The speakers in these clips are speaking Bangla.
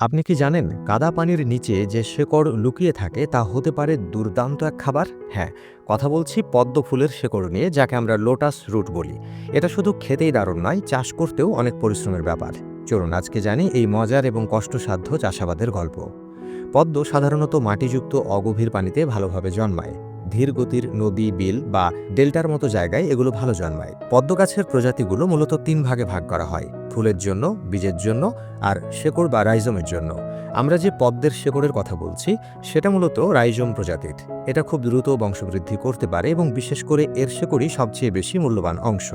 আপনি কি জানেন কাদা পানির নিচে যে শেকড় লুকিয়ে থাকে তা হতে পারে দুর্দান্ত এক খাবার? হ্যাঁ কথা বলছি পদ্ম ফুলের শেকড় নিয়ে যাকে আমরা লোটাস রুট বলি। এটা শুধু খেতেই দারুণ নয়, চাষ করতেও অনেক পরিশ্রমের ব্যাপার। চলুন আজকে জানি এই মজার এবং কষ্টসাধ্য চাষাবাদের গল্প। পদ্ম সাধারণত মাটিযুক্ত অগভীর পানিতে ভালোভাবে জন্মায়। ধীর গতির নদী, বিল বা ডেল্টার মতো জায়গায় এগুলো ভালো জন্মায়। পদ্ম গাছের প্রজাতিগুলো মূলত তিন ভাগে ভাগ করা হয়। ফুলের জন্য, বীজের জন্য আর শেকড় বা রাইজমের জন্য। আমরা যে পদ্মের শেকড়ের কথা বলছি, সেটা মূলত রাইজম প্রজাতির। এটা খুব দ্রুত বংশবৃদ্ধি করতে পারে এবং বিশেষ করে এর শেকড়ই সবচেয়ে বেশি মূল্যবান অংশ।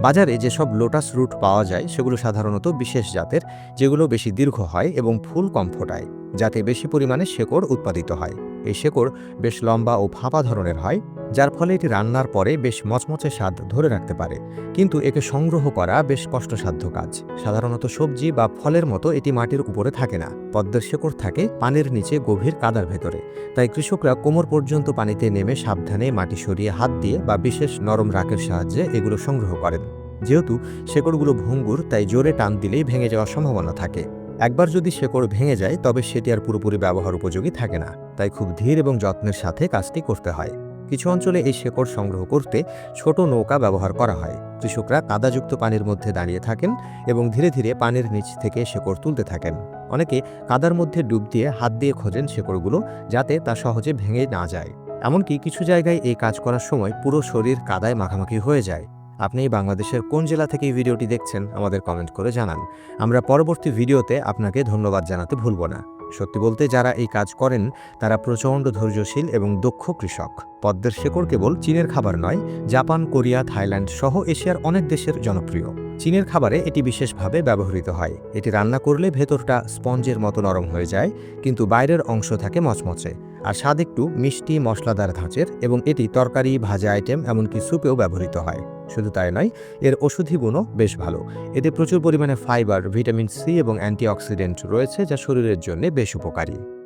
বাজারে যেসব লোটাস রুট পাওয়া যায়, সেগুলো সাধারণত বিশেষ জাতের, যেগুলো বেশি দীর্ঘ হয় এবং ফুল কম ফোটায়, যাতে বেশি পরিমাণে শেকড় উৎপাদিত হয়। এই শেকড় বেশ লম্বা ও ফাঁপা ধরনের হয় যার ফলে এটি রান্নার পরে বেশ মচমচে স্বাদ ধরে রাখতে পারে। কিন্তু একে সংগ্রহ করা বেশ কষ্টসাধ্য কাজ। সাধারণত সবজি বা ফলের মতো এটি মাটির উপরে থাকে না। পদ্মের শেকড় থাকে পানির নিচে গভীর কাদার ভেতরে। তাই কৃষকরা কোমর পর্যন্ত পানিতে নেমে সাবধানে মাটি সরিয়ে হাত দিয়ে বা বিশেষ নরম রাকের সাহায্যে এগুলো সংগ্রহ করেন। যেহেতু শেকড়গুলো ভঙ্গুর, তাই জোরে টান দিলেই ভেঙে যাওয়ার সম্ভাবনা থাকে। একবার যদি শেকড় ভেঙে যায়, তবে সেটি আর পুরোপুরি ব্যবহার উপযোগী থাকে না। তাই খুব ধীর এবং যত্নের সাথে কাজটি করতে হয়। কিছু অঞ্চলে এই শেকড় সংগ্রহ করতে ছোট নৌকা ব্যবহার করা হয়। কৃষকরা কাদাযুক্ত পানির মধ্যে দাঁড়িয়ে থাকেন এবং ধীরে ধীরে পানির নিচ থেকে শেকড় তুলতে থাকেন। অনেকে কাদার মধ্যে ডুব দিয়ে হাত দিয়ে খোঁজেন শেকড়গুলো যাতে তা সহজে ভেঙে না যায়। এমনকি কিছু জায়গায় এই কাজ করার সময় পুরো শরীর কাদায় মাখামাখি হয়ে যায়। আপনি বাংলাদেশের কোন জেলা থেকে এই ভিডিওটি দেখছেন আমাদের কমেন্ট করে জানান। আমরা পরবর্তী ভিডিওতে আপনাকে ধন্যবাদ জানাতে ভুলব না। সত্যি বলতে যারা এই কাজ করেন, তারা প্রচণ্ড ধৈর্যশীল এবং দক্ষ কৃষক। পদ্মের শেকড় কেবল চীনের খাবার নয়, জাপান, কোরিয়া, থাইল্যান্ড সহ এশিয়ার অনেক দেশের জনপ্রিয়। চীনের খাবারে এটি বিশেষভাবে ব্যবহৃত হয়। এটি রান্না করলে ভেতরটা স্পঞ্জের মতো নরম হয়ে যায়, কিন্তু বাইরের অংশ থাকে মচমচে। আর স্বাদ একটু মিষ্টি, মশলাদার ধাঁচের এবং এটি তরকারি, ভাজা আইটেম, এমনকি স্যুপেও ব্যবহৃত হয়। শুধু তাই নয়, এর ওষুধি গুণও বেশ ভালো। এতে প্রচুর পরিমাণে ফাইবার ভিটামিন সি এবং অ্যান্টিঅক্সিডেন্ট রয়েছে, যা শরীরের জন্য বেশ উপকারী।